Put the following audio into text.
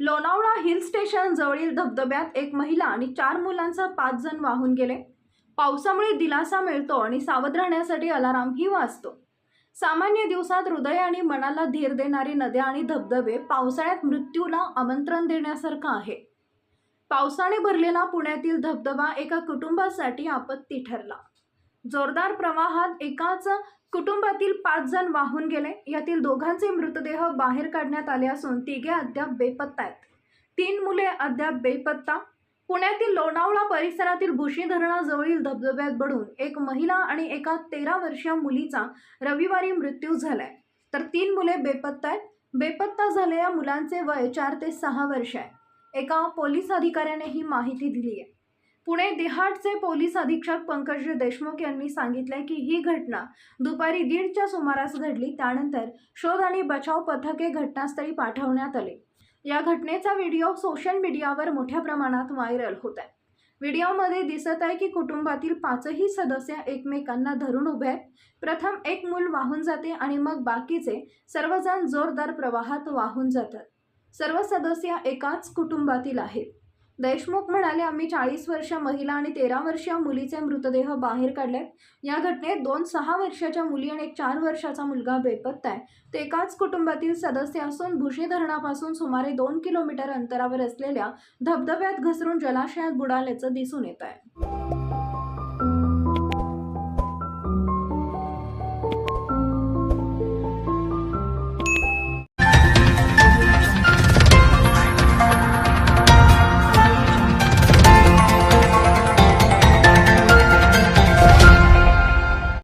Lonavala hill station जवळील धबधब्यात एक महिला आणि चार मुलांसह पाच जण वाहून गेले. पावसामुळे दिलासा मिळतो आणि सावध राहण्यासाठी अलारामही वाजतो सामान्य दिवसात हृदय आणि मनाला धीर देणारी नद्या आणि धबधबे पावसाळ्यात मृत्यूला आमंत्रण देण्यासारखं आहे. पावसाने भरलेला पुण्यातील धबधबा एका कुटुंबासाठी आपत्ती ठरला. जोरदार प्रवाहात एकाच कुटुंबातील पाच जण वाहून गेले. यातील दोघांचे मृतदेह बाहेर काढण्यात आले असून तिघे अद्याप बेपत्ता आहेत. तीन मुले अद्याप बेपत्ता. पुण्यातील लोणावळा परिसरातील भुशी धरणाजवळील धबधब्यात बुडून एक महिला आणि एका तेरा वर्षीय मुलीचा रविवारी मृत्यू झालाय. तर तीन मुले बेपत्ता आहेत. बेपत्ता झालेल्या मुलांचे वय चार ते सहा वर्ष आहे. एका पोलीस अधिकाऱ्याने ही माहिती दिली आहे. पुणे देहाटचे पोलीस अधीक्षक पंकज देशमुख यांनी सांगितले की ही घटना दुपारी दीडच्या सुमारास घडली. त्यानंतर शोध आणि बचाव पथके घटनास्थळी पाठवण्यात आले. या घटनेचा व्हिडिओ सोशल मीडियावर मोठ्या प्रमाणात व्हायरल होत आहे व्हिडिओमध्ये दिसत आहे की कुटुंबातील पाचही सदस्य एकमेकांना धरून उभे आहेत. प्रथम एक मूल वाहून जाते आणि मग बाकीचे सर्वजण जोरदार प्रवाहात वाहून जातात. सर्व सदस्य एकाच कुटुंबातील आहेत. देशमुख म्हणाले आम्ही चाळीस वर्ष महिला आणि तेरा वर्षीय मुलीचे मृतदेह बाहेर काढले या घटनेत दोन सहा वर्षाच्या मुली आणि एक चार वर्षाचा मुलगा बेपत्ता आहे. ते एकाच कुटुंबातील सदस्य असून भुशी धरणापासून सुमारे दोन किलोमीटर अंतरावर असलेल्या धबधब्यात घसरून जलाशयात बुडाल्याचं दिसून येत आहे.